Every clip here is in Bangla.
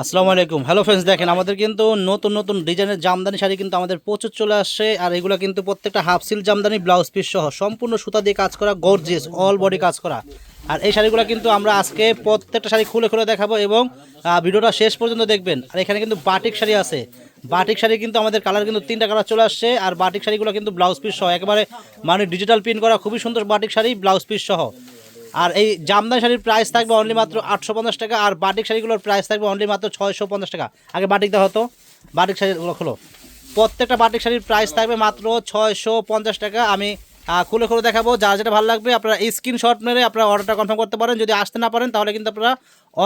আসসালামু আলাইকুম। হ্যালো ফ্রেন্ডস দেখেন আমাদের কিন্তু নতুন নতুন ডিজাইনের জামদানি শাড়ি কিন্তু আমাদের প্রচুর চলে আসছে, আর এগুলো কিন্তু প্রত্যেকটা half silk Jamdani blouse piece সহ সম্পূর্ণ সুতা দিয়ে কাজ করা গর্জিয়াস অল বডি কাজ করা। আর এই শাড়িগুলো কিন্তু আমরা আজকে প্রত্যেকটা শাড়ি খুলে খুলে দেখাবো এবং ভিডিওটা শেষ পর্যন্ত দেখবেন। আর এখানে কিন্তু বাটিক শাড়ি আছে। বাটিক শাড়ি কিন্তু আমাদের কালার কিন্তু তিনটা কালার চলে আসছে, আর বাটিক শাড়িগুলো কিন্তু ব্লাউজ পিস সহ একেবারে মানে ডিজিটাল প্রিন্ট করা, খুবই সুন্দর বাটিক শাড়ি ব্লাউজ পিস সহ। আর এই জামদানি শাড়ির প্রাইস থাকবে অনলি মাত্র আটশো পঞ্চাশ টাকা, আর বাটিক শাড়িগুলোর প্রাইস থাকবে অনলি মাত্র ছয়শো পঞ্চাশ টাকা। আগে বাটিক দেওয়া হতো বাটিক শাড়িগুলো খোলো। প্রত্যেকটা বাটিক শাড়ির প্রাইস থাকবে মাত্র ছয়শো পঞ্চাশ টাকা। আমি খুলে খুলে দেখাবো যা যেটা ভালো লাগবে, আপনারা স্ক্রিনশট মেরে আপনারা অর্ডারটা কনফার্ম করতে পারেন। যদি আসতে না পারেন, তাহলে কিন্তু আপনারা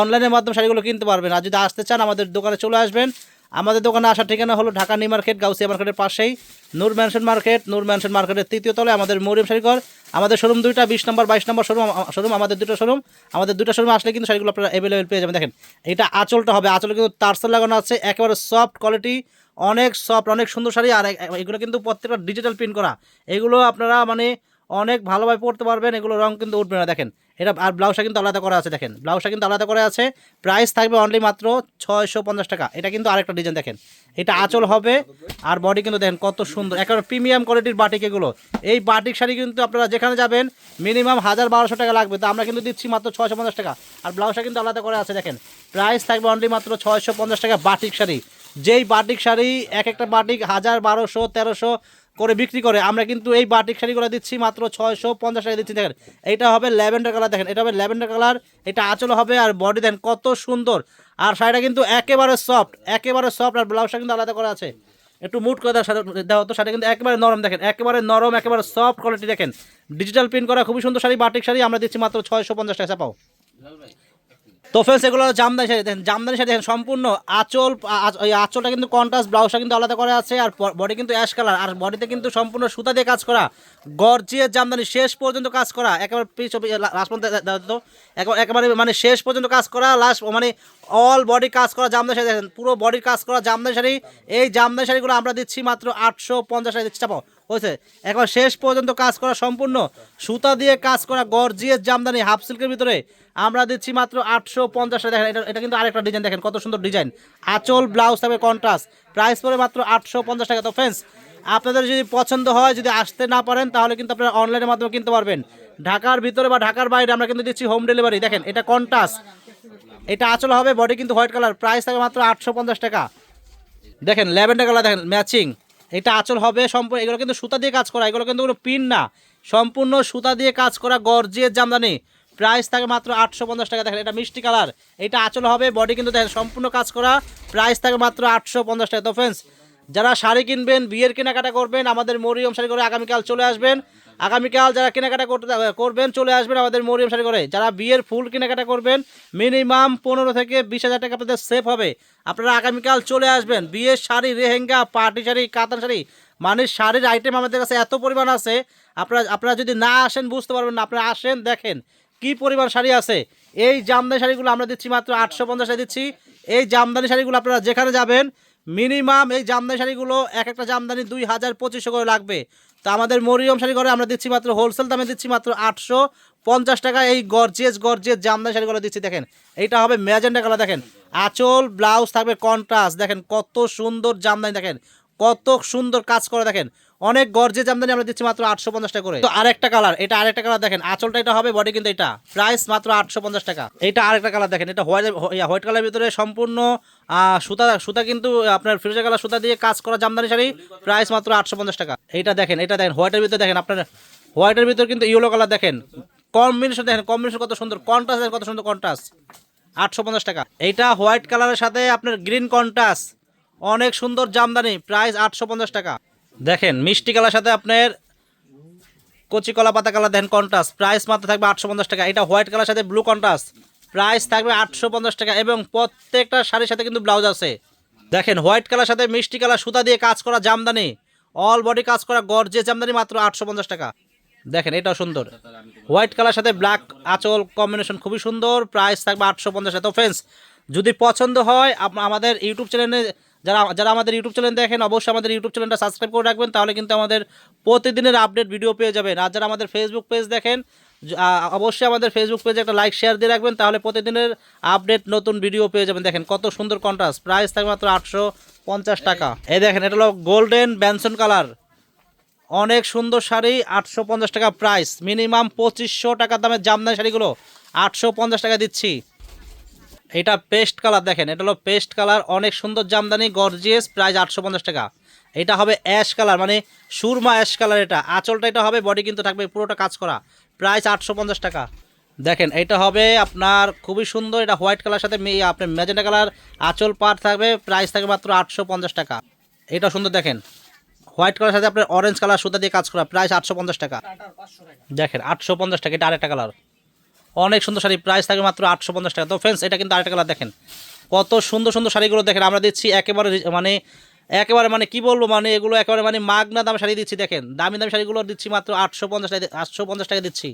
অনলাইনের মাধ্যমে শাড়িগুলো কিনতে পারবেন। আর যদি আসতে চান, আমাদের দোকানে চলে আসবেন। আমাদের দোকানে আসার ঠিকানা হলো ঢাকা নিউ মার্কেট, গাউসিয়া মার্কেটের পাশেই। Noor mansion market, Noor mansion মার্কেটের তৃতীয় তলে আমাদের মরিয়ম শাড়িঘর আমাদের শোরুম দুইটা, বিশ নম্বর, বাইশ নম্বর শোরুম শোরুম আমাদের দুটো শোরুম আমাদের দুটো শোরুম আসলে কিন্তু শাড়িগুলো আপনারা অ্যাভেলেবেল পেয়ে যাবেন। দেখেন, এটা আঁচলটা হবে। আঁচলে কিন্তু তারসেল লাগানো আছে, একেবারে সফট কোয়ালিটি অনেক সফট অনেক সুন্দর শাড়ি। আর এগুলো কিন্তু প্রত্যেকটা ডিজিটাল প্রিন্ট করা। এগুলো আপনারা মানে অনেক ভালোভাবে পড়তে পারবেন, এগুলো রং কিন্তু উঠবে না। দেখেন, এটা আর ব্লাউজটা কিন্তু আলাদা করা আছে, দেখেন। ব্লাউজটা কিন্তু আলাদা করা আছে, প্রাইস থাকবে অনলি মাত্র ছয়শো পঞ্চাশ টাকা। এটা কিন্তু আরেকটা ডিজাইন দেখেন। এটা আঁচল হবে, আর বডি কিন্তু দেখেন কত সুন্দর। একেবারে প্রিমিয়াম কোয়ালিটির বাটিক এগুলো। এই বাটিক শাড়ি কিন্তু আপনারা যেখানে যাবেন মিনিমাম হাজার বারোশো টাকা লাগবে। তো আমরা কিন্তু দিচ্ছি মাত্র ছয়শো পঞ্চাশ টাকা। আর ব্লাউজটা কিন্তু আলাদা করে আছে, দেখেন। প্রাইস থাকবে অনলি মাত্র ছয়শো পঞ্চাশ টাকা বাটিক শাড়ি। যেই বাটিক শাড়ি, এক একটা বাটিক হাজার বারোশো, তেরোশো করে বিক্রি করে। আমরা কিন্তু এই বাটিক শাড়িগুলো দিচ্ছি মাত্র ছয়শো পঞ্চাশ টাকা দিচ্ছি। দেখেন এটা হবে ল্যাভেন্ডার কালার। দেখেন, এটা হবে ল্যাভেন্ডার কালার। এটা আঁচল হবে আর বডি দেখেন কত সুন্দর। আর শাড়িটা কিন্তু একেবারে সফট একেবারে সফট আর ব্লাউজটা কিন্তু আলাদা করা আছে। একটু মুট করে দেওয়া হতো। শাড়ি কিন্তু একেবারে নরম, দেখেন, একেবারে নরম, একেবারে সফট কোয়ালিটি দেখেন। ডিজিটাল প্রিন্ট করা খুবই সুন্দর শাড়ি, বাটিক শাড়ি। আমরা দিচ্ছি মাত্র ছয়শো পঞ্চাশ টাকা পাও তো ফ্রেন্ডস এগুলো জামদানি শাড়ি। দেখেন, জামদানি শাড়ি দেখেন, সম্পূর্ণ আঁচল ওই আঁচলটা কিন্তু কন্ট্রাস্ট ব্লাউজটা কিন্তু আলাদা করা আছে, আর বডি কিন্তু অ্যাশ কালার আর বডিতে কিন্তু সম্পূর্ণ সুতা দিয়ে কাজ করা গর্জিয়ার জামদানি, শেষ পর্যন্ত কাজ করা, একেবারে পিছ লাস্ট পর্যন্ত একেবারে মানে শেষ পর্যন্ত কাজ করা লাস্ট মানে অল বডি কাজ করা জামদানি শাড়ি, দেখেন, পুরো বডির কাজ করা জামদানি শাড়ি, এই জামদানি শাড়িগুলো আমরা দিচ্ছি মাত্র আটশো পঞ্চাশ টাকা দিচ্ছি। চাপাও হয়েছে। একবার শেষ পর্যন্ত কাজ করা সম্পূর্ণ। সুতা দিয়ে কাজ করা গর্জিয়াস জামদানি হাফ সিল্কের ভিতরে। আমরা দিচ্ছি মাত্র আটশো পঞ্চাশ টাকা। দেখেন, এটা এটা কিন্তু আরেকটা ডিজাইন দেখেন কত সুন্দর ডিজাইন আঁচল ব্লাউজ থাকবে কন্ট্রাস্ট প্রাইস পড়ে মাত্র আটশো পঞ্চাশ টাকা। তো ফ্রেন্ডস আপনাদের যদি পছন্দ হয়, যদি আসতে না পারেন, তাহলে কিন্তু আপনারা অনলাইনের মাধ্যমে কিনতে পারবেন। ঢাকার ভিতরে বা ঢাকার বাইরে আমরা কিন্তু দিচ্ছি হোম ডেলিভারি দেখেন, এটা কন্ট্রাস্ট এটা আঁচল হবে বডি কিন্তু হোয়াইট কালার প্রাইস থাকবে মাত্র আটশো পঞ্চাশ টাকা। দেখেন ল্যাভেন্ডার কালার দেখেন ম্যাচিং এটা আঁচল হবে সম্পূর্ণ, এগুলো কিন্তু সুতা দিয়ে কাজ করা, এগুলো কিন্তু কোনো পিন না। সম্পূর্ণ সুতা দিয়ে কাজ করা গর্জিয়ার জামদানি। প্রাইস থাকে মাত্র আটশো পঞ্চাশ টাকা, দেখেন এটা মিষ্টি কালার। এটা আঁচল হবে বডি কিন্তু দেখেন সম্পূর্ণ কাজ করা। প্রাইস থাকে মাত্র আটশো পঞ্চাশ টাকা, তো ফ্রেন্ডস যারা শাড়ি কিনবেন, বিয়ের কেনাকাটা করবেন, আমাদের মরিয়ম শাড়ি করে আগামীকাল চলে আসবেন। আগামীকাল যারা কেনাকাটা করতে করবেন চলে আসবেন আমাদের মরিয়ম শাড়ি করে যারা বিয়ের ফুল কেনাকাটা করবেন মিনিমাম পনেরো থেকে বিশ হাজার টাকা আপনাদের সেফ হবে। আপনারা আগামীকাল চলে আসবেন, বিয়ের শাড়ি রেহেঙ্গা পার্টি শাড়ি, কাতান শাড়ি মানে শাড়ির আইটেম আমাদের কাছে এত পরিমাণ আছে। আপনারা আপনারা যদি না আসেন, বুঝতে পারবেন না। আপনারা আসেন, দেখেন কি পরিমাণ শাড়ি আছে। এই জামদানি শাড়িগুলো আমরা দিচ্ছি মাত্র আটশো পঞ্চাশ দিচ্ছি। এই জামদানি শাড়িগুলো আপনারা যেখানে যাবেন মিনিমাম এই জামদানি শাড়িগুলো এক একটা জামদানি দুই হাজার পঁচিশশো করে লাগবে। তো আমাদের মরিয়ম শাড়ি ঘরে আমরা দিচ্ছি মাত্র হোলসেল দামে দিচ্ছি মাত্র আটশো পঞ্চাশ টাকা। এই গর্জেস গর্জেস জামদানি শাড়িগুলো দিচ্ছি, দেখেন। এইটা হবে ম্যাজেন্ডা কালার দেখেন। আঁচল ব্লাউজ থাকবে কন্ট্রাস্ট দেখেন কত সুন্দর জামদানি, দেখেন। কত সুন্দর কাজ করে, দেখেন। অনেক গর্জে জামদানি আমরা দিচ্ছি মাত্র আটশো পঞ্চাশ টাকা করে। তো আরেকটা কালার এটা আরেকটা কালার দেখেন আঁচলটা এটা হবে বডি কিন্তু এটা। প্রাইস মাত্র আটশো পঞ্চাশ টাকা। এটা আরেকটা কালার দেখেন এটা হোয়াইট হোয়াইট কালারের ভিতরে সম্পূর্ণ আহ, সুতা সুতা কিন্তু আপনার ফিরোজা কালার সুতা দিয়ে কাজ করা জামদানি শাড়ি প্রাইস মাত্র আটশো পঞ্চাশ টাকা। এটা দেখেন এটা দেখেন হোয়াইটের ভিতরে দেখেন আপনার হোয়াইটের ভিতরে কিন্তু ইয়েলো কালার দেখেন। কম্বিনেশন দেখেন কম্বিনেশন কত সুন্দর কন্ট্রাস্ট দেখেন কত সুন্দর কন্ট্রাস্ট আটশো পঞ্চাশ টাকা। এইটা হোয়াইট কালারের সাথে আপনার গ্রিন কন্ট্রাস্ট অনেক সুন্দর জামদানি প্রাইস আটশো পঞ্চাশ টাকা। দেখেন, মিষ্টি কালার সাথে আপনার কচি কলা, পাতা কালার দেখেন কন্ট্রাস্ট প্রাইস মাত্র থাকবে আটশো পঞ্চাশ টাকা। এটা হোয়াইট কালার সাথে ব্লু কন্ট্রাস্ট প্রাইস থাকবে আটশো পঞ্চাশ টাকা এবং প্রত্যেকটা শাড়ির সাথে কিন্তু ব্লাউজ আছে। দেখেন হোয়াইট কালার সাথে মিষ্টি কালার, সুতা দিয়ে কাজ করা জামদানি। অল বডি কাজ করা গর্জে জামদানি মাত্র আটশো পঞ্চাশ টাকা। দেখেন, এটাও সুন্দর। হোয়াইট কালার সাথে ব্ল্যাক আঁচল কম্বিনেশন খুবই সুন্দর। প্রাইস থাকবে আটশো পঞ্চাশ তো ফ্রেন্ডস যদি পছন্দ হয় আমাদের ইউটিউব চ্যানেলে যারা যারা আমাদের ইউটিউব চ্যানেল দেখেন, অবশ্যই আমাদের ইউটিউব চ্যানেলটা সাবস্ক্রাইব করে রাখবেন, তাহলে কিন্তু আমাদের প্রতিদিনের আপডেট ভিডিও পেয়ে যাবেন। আর যারা আমাদের ফেসবুক পেজ দেখেন অবশ্যই আমাদের ফেসবুক পেজে একটা লাইক শেয়ার দিয়ে রাখবেন, তাহলে প্রতিদিনের আপডেট নতুন ভিডিও পেয়ে যাবেন। দেখেন কত সুন্দর কন্ট্রাস্ট প্রাইস থাকবে মাত্র আটশো পঞ্চাশ টাকা। এই দেখেন, এটা হলো গোল্ডেন ব্যানসন কালার অনেক সুন্দর শাড়ি, আটশো পঞ্চাশ টাকা প্রাইস মিনিমাম পঁচিশশো টাকা দামের জামদানি শাড়িগুলো, আটশো পঞ্চাশ টাকা দিচ্ছি। এটা পেস্ট কালার দেখেন, এটা হলো পেস্ট কালার অনেক সুন্দর জামদানি গর্জিয়াস প্রাইস আটশো পঞ্চাশ টাকা। এটা হবে অ্যাশ কালার মানে সুরমা অ্যাশ কালার এটা। আঁচলটা এটা হবে বডি কিন্তু থাকবে পুরোটা কাজ করা। প্রাইস আটশো পঞ্চাশ টাকা। দেখেন, এটা হবে আপনার খুবই সুন্দর, এটা হোয়াইট কালার সাথে আপনার ম্যাজেন্টা কালার আঁচল পার থাকবে প্রাইস থাকবে মাত্র আটশো পঞ্চাশ টাকা। এটা সুন্দর দেখেন। হোয়াইট কালার সাথে আপনার অরেঞ্জ কালার সুতা দিয়ে কাজ করা প্রাইস আটশো পঞ্চাশ টাকা। দেখেন, আটশো পঞ্চাশ টাকা, এটা আরেকটা কালার অনেক সুন্দর শাড়ি প্রাইস থাকবে মাত্র আটশো পঞ্চাশ টাকা। তো ফ্রেন্ডস এটা কিন্তু আরেকটা কালার দেখেন। কত সুন্দর সুন্দর শাড়িগুলো দেখেন, আমরা দিচ্ছি একেবারে মানে একেবারে মানে কি বলব মানে এগুলো একেবারে মানে মাগনা দাম শাড়ি দিচ্ছি, দেখেন। দামি দামি শাড়িগুলো দিচ্ছি মাত্র আটশো পঞ্চাশ টাকা আটশো পঞ্চাশ টাকা দিচ্ছি।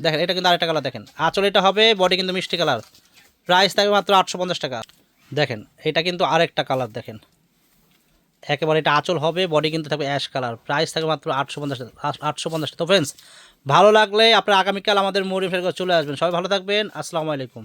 দেখেন, এটা কিন্তু আরেকটা কালার দেখেন। আঁচল এটা হবে বডি কিন্তু মিষ্টি কালার প্রাইস থাকবে মাত্র আটশো পঞ্চাশ টাকা। দেখেন, এটা কিন্তু আরেকটা কালার দেখেন। একেবারে এটা আঁচল হবে বডি কিন্তু থাকবে অ্যাশ কালার প্রাইস থাকবে মাত্র আটশো পঞ্চাশ আটশো পঞ্চাশ তো ফ্রেন্ডস ভালো লাগলে আপনার আগামীকাল আমাদের মৌরি ফের চলে আসবেন। সবাই ভালো থাকবেন। আসসালামু আলাইকুম।